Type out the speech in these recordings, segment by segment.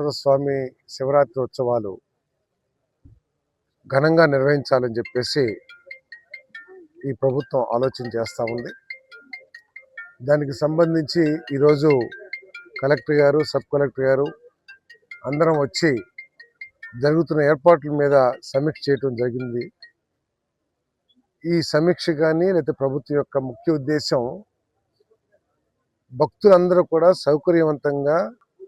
రామలింగేశ్వర స్వామి శివరాత్రి ఉత్సవాలు ఘనంగా నిర్వహించాలని చెప్పేసి ఈ ప్రభుత్వం ఆలోచన చేస్తూ ఉంది. దానికి సంబంధించి ఈరోజు కలెక్టర్ గారు సబ్ కలెక్టర్ గారు అందరం వచ్చి జరుగుతున్న ఏర్పాట్ల మీద సమీక్ష చేయటం జరిగింది. ఈ సమీక్ష కానీ లేకపోతే ప్రభుత్వం యొక్క ముఖ్య ఉద్దేశం భక్తులందరూ కూడా సౌకర్యవంతంగా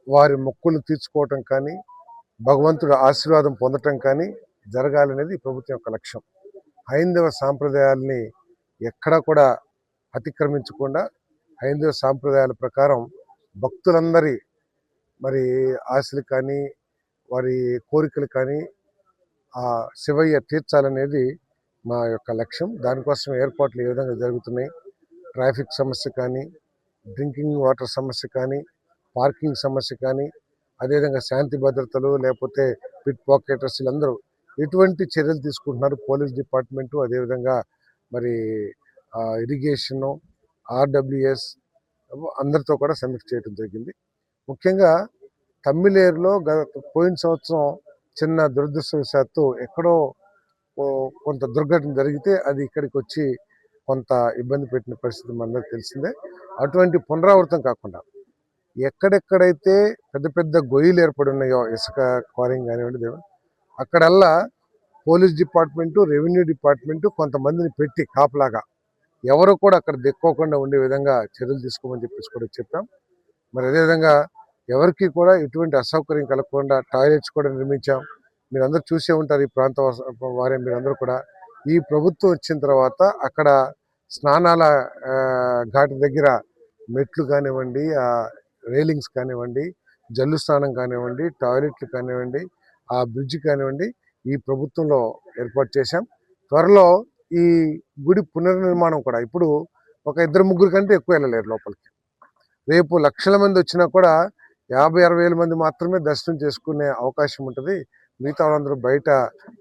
వారి మొక్కులు తీర్చుకోవటం కానీ భగవంతుడు ఆశీర్వాదం పొందటం కానీ జరగాలనేది ప్రభుత్వం యొక్క లక్ష్యం. హైందవ సాంప్రదాయాల్ని ఎక్కడా కూడా అతిక్రమించకుండా హైందవ సాంప్రదాయాల ప్రకారం భక్తులందరి మరి ఆశలు కానీ వారి కోరికలు కానీ ఆ శివయ్య తీర్చాలనేది మా యొక్క లక్ష్యం. దానికోసం ఏర్పాట్లు ఏ విధంగా జరుగుతున్నాయి. ట్రాఫిక్ సమస్య కానీ డ్రింకింగ్ వాటర్ సమస్య కానీ పార్కింగ్ సమస్య కానీ అదేవిధంగా శాంతి భద్రతలు లేకపోతే పిట్ పాకెటర్స్ వీళ్ళందరూ ఎటువంటి చర్యలు తీసుకుంటున్నారు పోలీస్ డిపార్ట్మెంటు? అదేవిధంగా మరి ఇరిగేషను ఆర్డబ్ల్యూఎస్ అందరితో కూడా సమీక్ష చేయడం జరిగింది. ముఖ్యంగా తమ్మిలేరులో గత పోయిన సంవత్సరం చిన్న దురదృష్టవశాత్తు ఎక్కడో కొంత దుర్ఘటన జరిగితే అది ఇక్కడికి వచ్చి కొంత ఇబ్బంది పెట్టిన పరిస్థితి మనందరికి తెలిసిందే. అటువంటి పునరావృతం కాకుండా ఎక్కడెక్కడైతే పెద్ద పెద్ద గొయ్యిలు ఏర్పడి ఉన్నాయో ఇసుక క్వారింగ్ కానివ్వండి అక్కడల్లా పోలీస్ డిపార్ట్మెంటు రెవెన్యూ డిపార్ట్మెంటు కొంతమందిని పెట్టి కాపలాగా ఎవరు కూడా అక్కడ దిక్కోకుండా ఉండే విధంగా చర్యలు తీసుకోమని చెప్పేసి కూడా చెప్పాం. మరి అదేవిధంగా ఎవరికి కూడా ఎటువంటి అసౌకర్యం కలగకుండా టాయిలెట్స్ కూడా నిర్మించాం. మీరు అందరూ చూసే ఉంటారు ఈ ప్రాంత వారే మీరందరూ కూడా. ఈ ప్రభుత్వం వచ్చిన తర్వాత అక్కడ స్నానాల ఘాటు దగ్గర మెట్లు కానివ్వండి రైలింగ్స్ కానివ్వండి జల్లు స్నానం కానివ్వండి టాయిలెట్లు కానివ్వండి ఆ బ్రిడ్జ్ కానివ్వండి ఈ ప్రభుత్వంలో ఏర్పాటు చేశాం. త్వరలో ఈ గుడి పునర్నిర్మాణం కూడా ఇప్పుడు ఒక ఇద్దరు ముగ్గురు కంటే ఎక్కువ వెళ్ళలేరు లోపలికి. రేపు లక్షల మంది వచ్చినా కూడా యాభై అరవై వేల మంది మాత్రమే దర్శనం చేసుకునే అవకాశం ఉంటుంది. మిగతా వాళ్ళందరూ బయట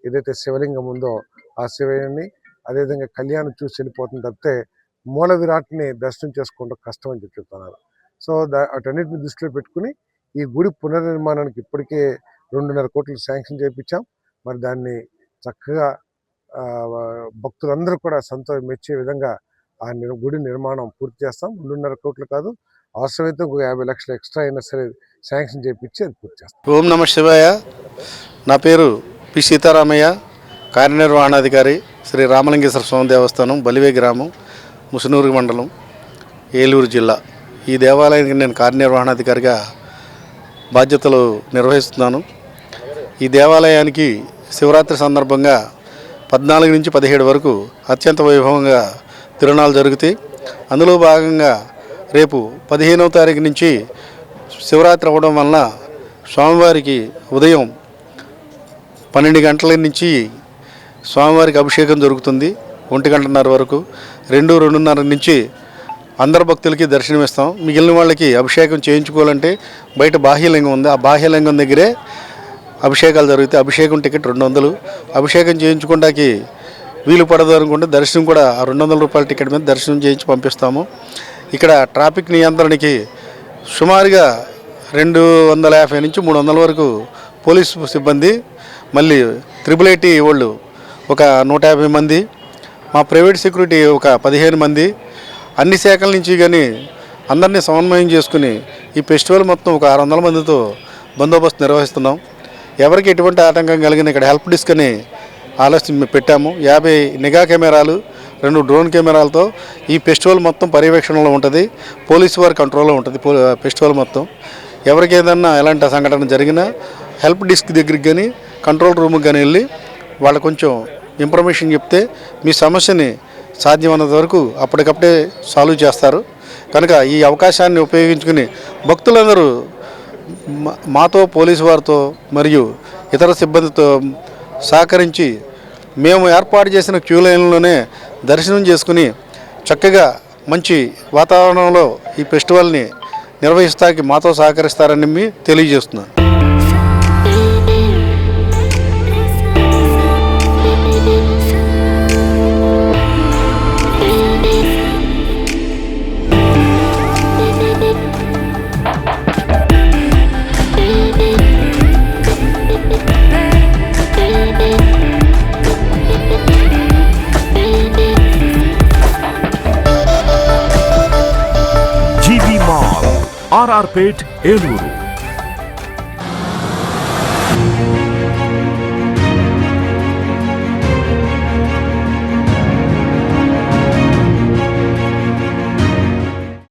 ఏదైతే శివలింగం ఉందో ఆ శివయ్యని అదేవిధంగా కళ్యాణం చూసి వెళ్ళిపోతుంది తప్పితే మూల విరాట్ని దర్శనం చేసుకోవడం కష్టం అని చెప్తున్నారు. సో దా అటన్నిటిని దృష్టిలో పెట్టుకుని ఈ గుడి పునర్నిర్మాణానికి ఇప్పటికే రెండున్నర కోట్లు శాంక్షన్ చేయించాం మరి దాన్ని చక్కగా భక్తులందరూ కూడా సంతోషం మెచ్చే విధంగా ఆ గుడి నిర్మాణం పూర్తి చేస్తాం. రెండున్నర కోట్లు కాదు అవసరమైతే ఒక యాభై లక్షలు ఎక్స్ట్రా అయినా సరే శాంక్షన్ చేయించి అది పూర్తి చేస్తాం. ఓం నమ శివాయ. నా పేరు పి. సీతారామయ్య కార్యనిర్వహణాధికారి శ్రీ రామలింగేశ్వర స్వామి దేవస్థానం బలివే గ్రామం ముసునూరు మండలం ఏలూరు జిల్లా. ఈ దేవాలయానికి నేను కార్యనిర్వహణాధికారిగా బాధ్యతలు నిర్వహిస్తున్నాను. ఈ దేవాలయానికి శివరాత్రి సందర్భంగా పద్నాలుగు నుంచి పదిహేడు వరకు అత్యంత వైభవంగా తిరునాళ్ళు జరుగుతాయి. అందులో భాగంగా రేపు పదిహేనవ తారీఖు నుంచి శివరాత్రి అవ్వడం వలన స్వామివారికి ఉదయం పన్నెండు గంటల నుంచి స్వామివారికి అభిషేకం జరుగుతుంది. ఒంటి గంటన్నర వరకు రెండు రెండున్నర నుంచి అందరు భక్తులకి దర్శనమిస్తాం. మిగిలిన వాళ్ళకి అభిషేకం చేయించుకోవాలంటే బయట బాహ్యలింగం ఉంది. ఆ బాహ్యలింగం దగ్గరే అభిషేకాలు జరుగుతాయి. అభిషేకం టికెట్ రెండు వందలు అభిషేకం చేయించుకోవడానికి వీలు పడదు అనుకుంటే దర్శనం కూడా ఆ రెండు వందల రూపాయల టికెట్ మీద దర్శనం చేయించి పంపిస్తాము. ఇక్కడ ట్రాఫిక్ నియంత్రణకి సుమారుగా రెండు వందల యాభై నుంచి మూడు వందల వరకు పోలీసు సిబ్బంది మళ్ళీ త్రిబుల్ ఐటీ వాళ్ళు ఒక నూట యాభై మంది మా ప్రైవేట్ సెక్యూరిటీ ఒక పదిహేను మంది అన్ని శాఖల నుంచి కానీ అందరినీ సమన్వయం చేసుకుని ఈ ఫెస్టివల్ మొత్తం ఒక ఆరు వందల మందితో బందోబస్తు నిర్వహిస్తున్నాం. ఎవరికి ఎటువంటి ఆటంకం కలిగిన ఇక్కడ హెల్ప్ డిస్క్ అని ఆలోచన పెట్టాము. యాభై నిఘా కెమెరాలు రెండు డ్రోన్ కెమెరాలతో ఈ ఫెస్టివల్ మొత్తం పర్యవేక్షణలో ఉంటుంది. పోలీసు వారి కంట్రోల్లో ఉంటుంది పో- ఫెస్టివల్ మొత్తం. ఎవరికి ఏదన్నా ఎలాంటి సంఘటన జరిగినా హెల్ప్ డిస్క్ దగ్గరికి కానీ కంట్రోల్ రూమ్కి కానీ వెళ్ళి వాళ్ళు కొంచెం ఇన్ఫర్మేషన్ చెప్తే మీ సమస్యని సాధ్యమైనంత వరకు అప్పటికప్పుడే సాల్వ్ చేస్తారు. కనుక ఈ అవకాశాన్ని ఉపయోగించుకుని భక్తులందరూ మాతో పోలీసు వారితో మరియు ఇతర సిబ్బందితో సహకరించి మేము ఏర్పాటు చేసిన క్యూ లైన్లోనే దర్శనం చేసుకుని చక్కగా మంచి వాతావరణంలో ఈ ఫెస్టివల్ని నిర్వహిస్తానికి మాతో సహకరిస్తారని తెలియజేస్తున్నాను. आर्पेट एलूर।